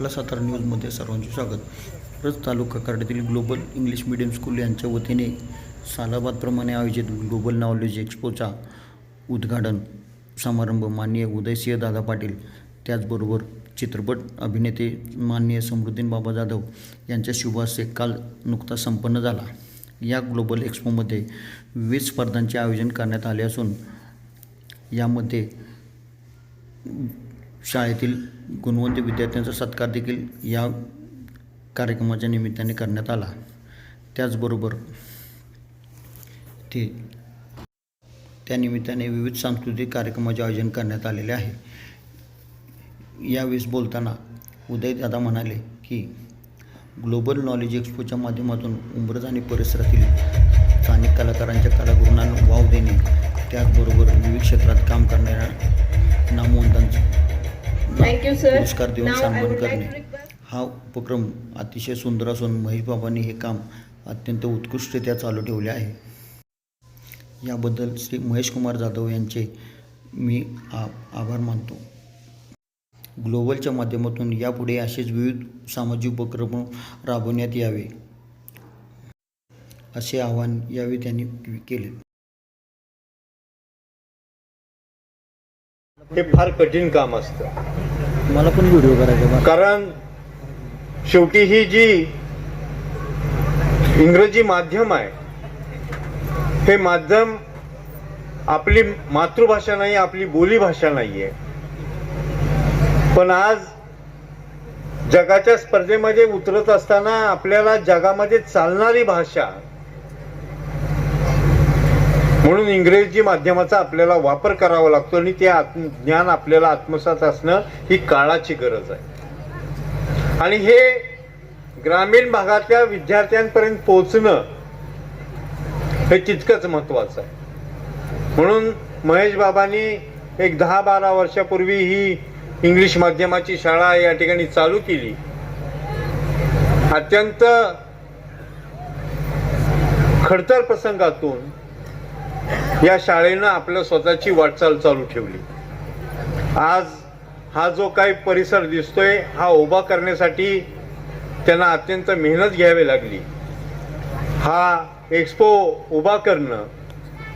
आपला सातारा न्यूजमध्ये सर्वांचे स्वागत. रज तालुका कराड्यातील ग्लोबल इंग्लिश मीडियम स्कूल यांच्या वतीने सालाबादप्रमाणे आयोजित ग्लोबल नॉलेज एक्सपोचा उद्घाटन समारंभ माननीय उदयसिंह दादा पाटील त्याचबरोबर चित्रपट अभिनेते माननीय समृद्धीन बाबा जाधव यांच्या शुभासे काल नुकता संपन्न झाला. या ग्लोबल एक्सपोमध्ये विविध स्पर्धांचे आयोजन करण्यात आले असून यामध्ये शाळेतील गुणवंत विद्यार्थ्यांचा सत्कार देखील या कार्यक्रमाच्या निमित्ताने करण्यात आला. त्याचबरोबर ते त्यानिमित्ताने विविध सांस्कृतिक कार्यक्रमाचे आयोजन करण्यात आलेले आहे. यावेळेस बोलताना उदयदादा म्हणाले की ग्लोबल नॉलेज एक्सपोच्या माध्यमातून उंबरज आणि परिसरातील स्थानिक कलाकारांच्या कलागुणांना वाव देणे त्याचबरोबर विविध क्षेत्रात काम करणाऱ्या नामवंतांचा पुरस्कार देऊन सन्मान करणे. हा उपक्रम अतिशय सुंदर असून महेश बाबांनी हे काम अत्यंत उत्कृष्टरित्या चालू ठेवले आहे. याबद्दल श्री महेश कुमार जाधव यांचे मी आ आभार मानतो. ग्लोबलच्या माध्यमातून यापुढे असेच विविध सामाजिक उपक्रम राबवण्यात यावे असे आवाहन यावेळी त्यांनी केले. हे फार कठीण काम असतं. मला पण व्हिडिओ करायचा कारण शेवटी ही जी इंग्रजी माध्यम आहे हे माध्यम आपली मातृभाषा नाही आपली बोली भाषा नाहीये. पण आज जगाच्या स्पर्धेमध्ये उतरत असताना आपल्याला जगामध्ये चालणारी भाषा म्हणून इंग्रजी माध्यमाचा आपल्याला वापर करावा लागतो आणि ते आत्म ज्ञान आपल्याला आत्मसात असणं ही काळाची गरज आहे. आणि हे ग्रामीण भागातल्या विद्यार्थ्यांपर्यंत पोहोचणं हे तितकंच महत्वाचं आहे. म्हणून महेश बाबांनी एक दहा बारा वर्षापूर्वी ही इंग्लिश माध्यमाची शाळा या ठिकाणी चालू केली. अत्यंत खडतर प्रसंगातून या शाळेनं आपलं स्वतःची वाटचाल चालू ठेवली. आज हा जो काही परिसर दिसतोय हा उभा करण्यासाठी त्यांना अत्यंत मेहनत घ्यावी लागली. हा एक्सपो उभा करणं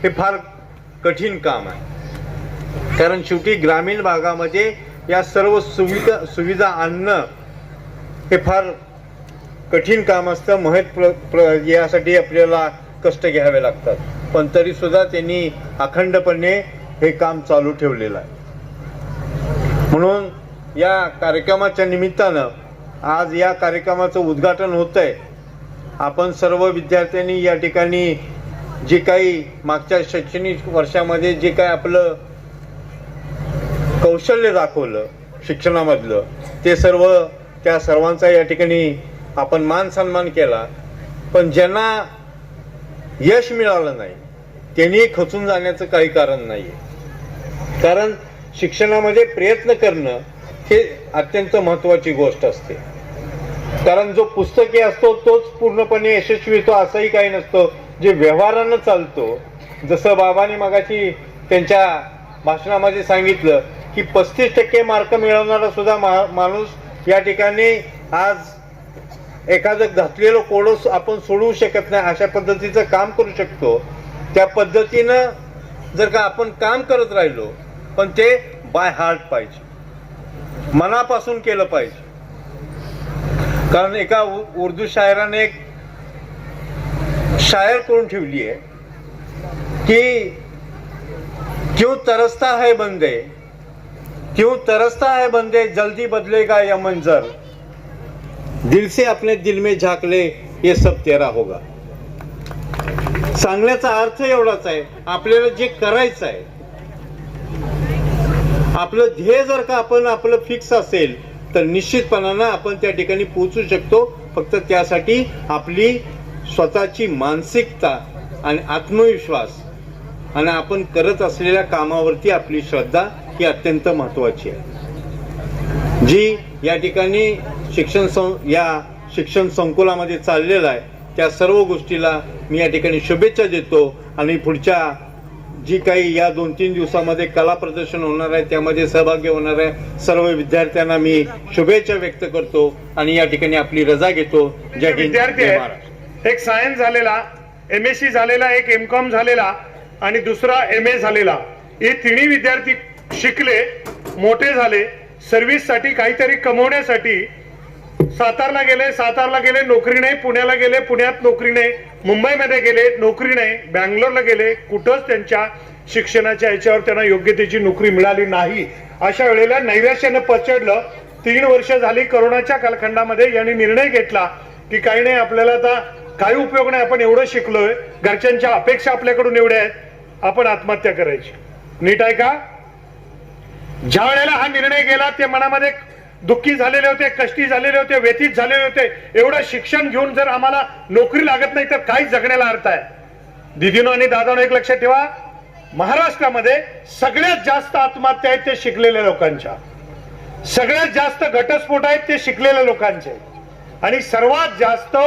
हे फार कठीण काम आहे. कारण शेवटी ग्रामीण भागामध्ये या सर्व सुविधा सुविधा आणणं हे फार कठीण काम असतं. महत्त्व प्र, प्र यासाठी आपल्याला कष्ट घ्यावे लागतात. पण तरी सुद्धा त्यांनी अखंडपणे हे काम चालू ठेवलेलं आहे. म्हणून या कार्यक्रमाच्या निमित्तानं आज या कार्यक्रमाचं उद्घाटन होत आहे आपण सर्व विद्यार्थ्यांनी या ठिकाणी जे काही मागच्या शैक्षणिक वर्षामध्ये जे काही आपलं कौशल्य दाखवलं शिक्षणामधलं ते सर्व त्या सर्वांचा या ठिकाणी आपण मान सन्मान केला. पण ज्यांना यश मिळालं नाही त्यांनी खचून जाण्याचं काही कारण नाही कारण शिक्षणामध्ये प्रयत्न करणं हे अत्यंत महत्वाची गोष्ट असते. कारण जो पुस्तकी असतो तोच पूर्णपणे यशस्वी होतो असंही काही नसतं. जे व्यवहारानं चालतो जसं बाबांनी मगाशी त्यांच्या भाषणामध्ये सांगितलं की पस्तीस टक्के मार्क मिळवणारा सुद्धा मा- माणूस या ठिकाणी आज एखादं घातलेलं कोडस आपण सोडवू शकत नाही अशा पद्धतीचं काम करू शकतो. त्या पद्धतीनं जर का आपण काम करत राहिलो पण ते बाय हार्ट पाहिजे. मनापासून केलं पाहिजे. कारण एका उ- उर्दू शायराने एक शायर करून ठेवली आहे की क्यों तरसता है बंदे? क्यों तरसता है बंदे? जल्दी बदलेगा यह मंजर। दिल से अपने दिल में झाकले ये सब तेरा होगा। सांगण्याचा अर्थ एवढाच आहे आपल्याला जे करायचं आहे. आपलं ध्येय जर का आपण आपलं फिक्स असेल तर निश्चितपणानं आपण त्या ठिकाणी पोहोचू शकतो. फक्त त्यासाठी आपली स्वतःची मानसिकता आणि आत्मविश्वास आणि आपण करत असलेल्या कामावरती आपली श्रद्धा ही अत्यंत महत्वाची आहे. जी या ठिकाणी शिक्षण सं या शिक्षण संकुलामध्ये चाललेलं आहे त्या सर्व गोष्टीला मी या ठिकाणी शुभेच्छा देतो. आणि पुढच्या जी काही या दोन तीन दिवसामध्ये कला प्रदर्शन होणार आहे त्यामध्ये सहभागी होणार आहे सर्व विद्यार्थ्यांना मी शुभेच्छा व्यक्त करतो आणि या ठिकाणी आपली रजा घेतो. जय हिंद एक सायन्स झालेला एम एस सी झालेला एक एम कॉम झालेला आणि दुसरा एम ए झालेला. हे तिन्ही विद्यार्थी शिकले मोठे झाले. सर्व्हिससाठी काहीतरी कमवण्यासाठी सातारला गेले सातारला गेले नोकरी नाही. पुण्याला गेले पुण्यात नोकरी नाही. मुंबईमध्ये गेले नोकरी नाही. बँगलोरला गेले कुठंच त्यांच्या शिक्षणाच्या याच्यावर त्यांना योग्य त्याची नोकरी मिळाली नाही. अशा वेळेला नैराश्यानं पचडलं. तीन वर्ष झाली करोनाच्या कालखंडामध्ये यांनी निर्णय घेतला की काही नाही आपल्याला आता काही उपयोग नाही. आपण एवढं शिकलोय. घरच्यांच्या अपेक्षा आपल्याकडून एवढ्या आहेत. आपण आत्महत्या करायची. नीट आहे का? ज्या वेळेला हा निर्णय गेला ते मनामध्ये दुःखी झालेले होते कष्टी झालेले होते व्यथित झालेले होते. एवढं शिक्षण घेऊन जर आम्हाला नोकरी लागत नाही तर काहीच जगण्याला अर्थ आहे. दिदीनो आणि दादानो एक लक्षात ठेवा. महाराष्ट्रामध्ये सगळ्यात जास्त आत्महत्या आहेत ते शिकलेल्या लोकांच्या. सगळ्यात जास्त घटस्फोट आहेत ते शिकलेल्या लोकांचे. आणि सर्वात जास्त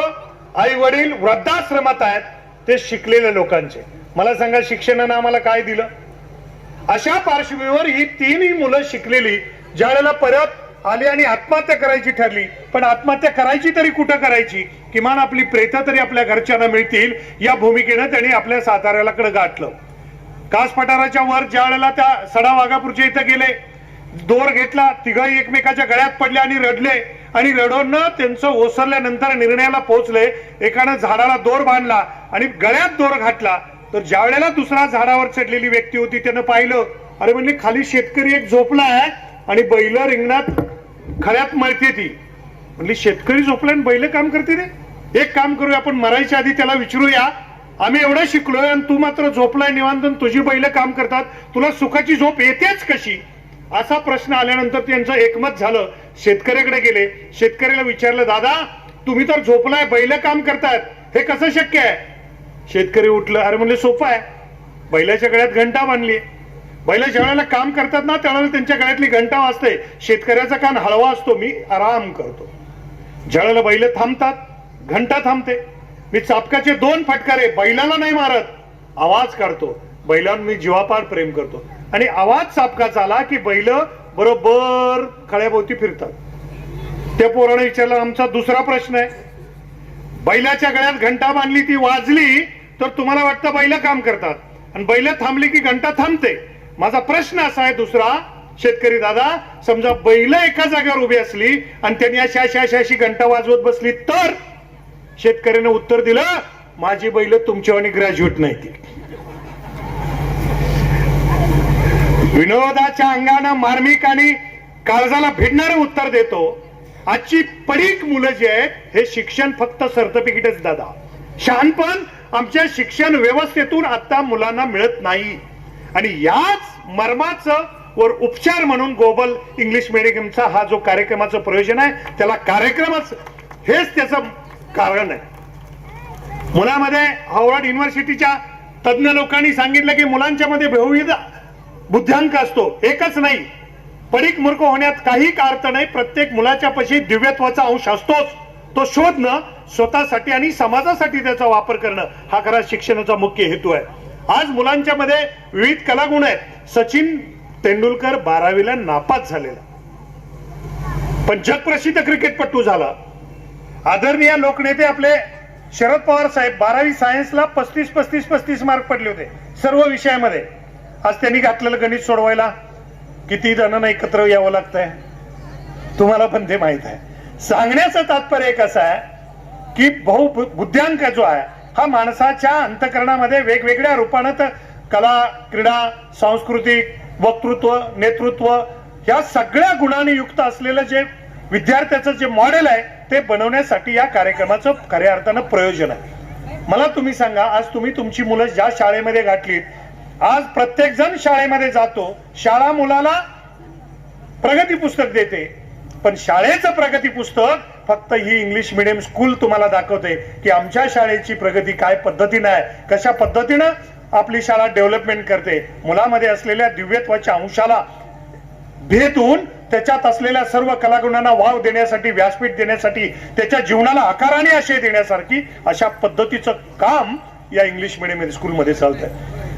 आई वडील वृद्धाश्रमात आहेत ते शिकलेल्या लोकांचे. मला सांगा शिक्षणानं आम्हाला काय दिलं? अशा पार्श्वभूमीवर ही तीनही मुलं शिकलेली ज्या वेळेला परत आली आणि आत्महत्या करायची ठरली. पण आत्महत्या करायची तरी कुठं करायची? किमान आपली प्रेत तरी आपल्या घरच्यांना मिळतील. या भूमिकेनं त्यांनी आपल्या साताऱ्यालाकडे गाठलं. कास पठाराच्या वर ज्या वेळेला त्या सडा वाघापूरच्या इथं गेले दोर घेतला तिघही एकमेकाच्या गळ्यात पडले आणि रडले. आणि रडून त्यांचं ओसरल्यानंतर निर्णयाला पोहोचले. एकानं झाडाला दोर बांधला आणि गळ्यात दोर घातला. तर ज्या वेळेला दुसरा झाडावर चढलेली व्यक्ती होती त्यानं पाहिलं. अरे म्हणजे खाली शेतकरी एक झोपला आहे आणि बैल रिंगणात खळ्यात मळते ती. म्हणली शेतकरी झोपला आणि बैल काम करते रे. एक काम करूया आपण मरायच्या आधी त्याला विचारूया. आम्ही एवढं शिकलोय आणि तू मात्र झोपलाय निवांत तुझी बैल काम करतात. तुला सुखाची झोप येतेच कशी? असा प्रश्न आल्यानंतर त्यांचं एकमत झालं. शेतकऱ्याकडे गेले. शेतकऱ्याला विचारलं दादा तुम्ही तर झोपलाय बैल काम करतायत हे कसं शक्य आहे? शेतकरी उठलं अरे म्हणले सोपं आहे. बैलाच्या गळ्यात घंटा बांधली. बैल ज्यावेळेला काम करतात ना त्यावेळेला त्यांच्या गळ्यातली घंटा वाजते. शेतकऱ्याचा कान हळवा असतो मी आराम करतो. ज्यावेळेला बैल थांबतात घंटा थांबते. मी चापकाचे दोन फटकारे बैलाला नाही मारत आवाज काढतो. बैलांवर मी जीवापाड प्रेम करतो. आणि आवाज चापकाचा आला की बैल बरोबर खळ्याभोवती फिरतात. त्या पोराने विचारला आमचा दुसरा प्रश्न आहे. बैलाच्या गळ्यात घंटा बांधली ती वाजली तर तुम्हाला वाटतं बैल काम करतात? आणि बैल थांबली की घंटा थांबते. माझा प्रश्न असा आहे दुसरा शेतकरी दादा समजा बैल एका जागेवर उभी असली आणि त्यांनी अशा अशा अशा अशी घंटा वाजवत बसली तर शेतकऱ्याने उत्तर दिलं माझी बैल तुमच्यावानी ग्रॅज्युएट नाही ती विनोदाच्या अंगानं मार्मिक आणि काळजाला भिडणारं उत्तर देतो. आजची पडीक मुलं जी आहेत हे शिक्षण फक्त सर्टिफिकेटच दादा. शहाणपण आमच्या शिक्षण व्यवस्थेतून आता मुलांना मिळत नाही. आणि याच मर्माचं वर उपचार म्हणून ग्लोबल इंग्लिश मिडियमचा हा जो कार्यक्रमाचं प्रयोजन आहे त्याला कार्यक्रमच हेच त्याचं कारण आहे. मुलामध्ये हार्वर्ड युनिव्हर्सिटीच्या तज्ज्ञ लोकांनी सांगितलं की मुलांच्या मध्ये बहुविध बुद्ध्यांक असतो. एकच नाही. पडीक मूर्ख होण्यात काही का अर्थ नाही. प्रत्येक मुलाच्या पशी दिव्यत्वाचा अंश असतोच. तो शोधणं स्वतःसाठी आणि समाजासाठी त्याचा वापर करणं हा खरा शिक्षणाचा मुख्य हेतू आहे. आज मुलांच्या मध्ये विविध कलागुण आहेत. सचिन तेंडुलकर बारावीला नापास झालेला. पण जगप्रसिद्ध क्रिकेटपटू झाला. आदरणीय लोकनेते आपले शरद पवार साहेब बारावी सायन्सला पस्तीस पस्तीस पस्तीस मार्क पडले होते. सर्व विषयामध्ये. आज त्यांनी घातलेलं गणित सोडवायला किती जणांना एकत्र यावं लागतंय? तुम्हाला पण ते माहीत आहे. सांगण्याचं तात्पर्य एक असं आहे की बहु बुद्ध्यांक जो आहे हा माणसाच्या अंतकरणामध्ये वेगवेगळ्या रूपानं तर कला क्रीडा सांस्कृतिक वक्तृत्व नेतृत्व या सगळ्या गुणांनी युक्त असलेलं जे विद्यार्थ्याचं जे मॉडेल आहे ते बनवण्यासाठी या कार्यक्रमाचं खऱ्या अर्थानं प्रयोजन आहे. मला तुम्ही सांगा आज तुम्ही तुमची मुलं ज्या शाळेमध्ये घातलीत आज प्रत्येक जण शाळेमध्ये जातो शाळा मुलाला प्रगती पुस्तक देते पण शाळेचं प्रगती पुस्तक फक्त ही इंग्लिश मिडियम स्कूल तुम्हाला दाखवते की आमच्या शाळेची प्रगती काय पद्धतीनं आहे कशा पद्धतीनं आपली शाळा डेव्हलपमेंट करते. मुलामध्ये असलेल्या दिव्यत्वाच्या अंशाला भेटून त्याच्यात असलेल्या सर्व कलागुणांना वाव देण्यासाठी व्यासपीठ देण्यासाठी त्याच्या जीवनाला आकार आणि आशय देण्यासारखी अशा पद्धतीचं काम या इंग्लिश मिडियम स्कूलमध्ये चालतंय.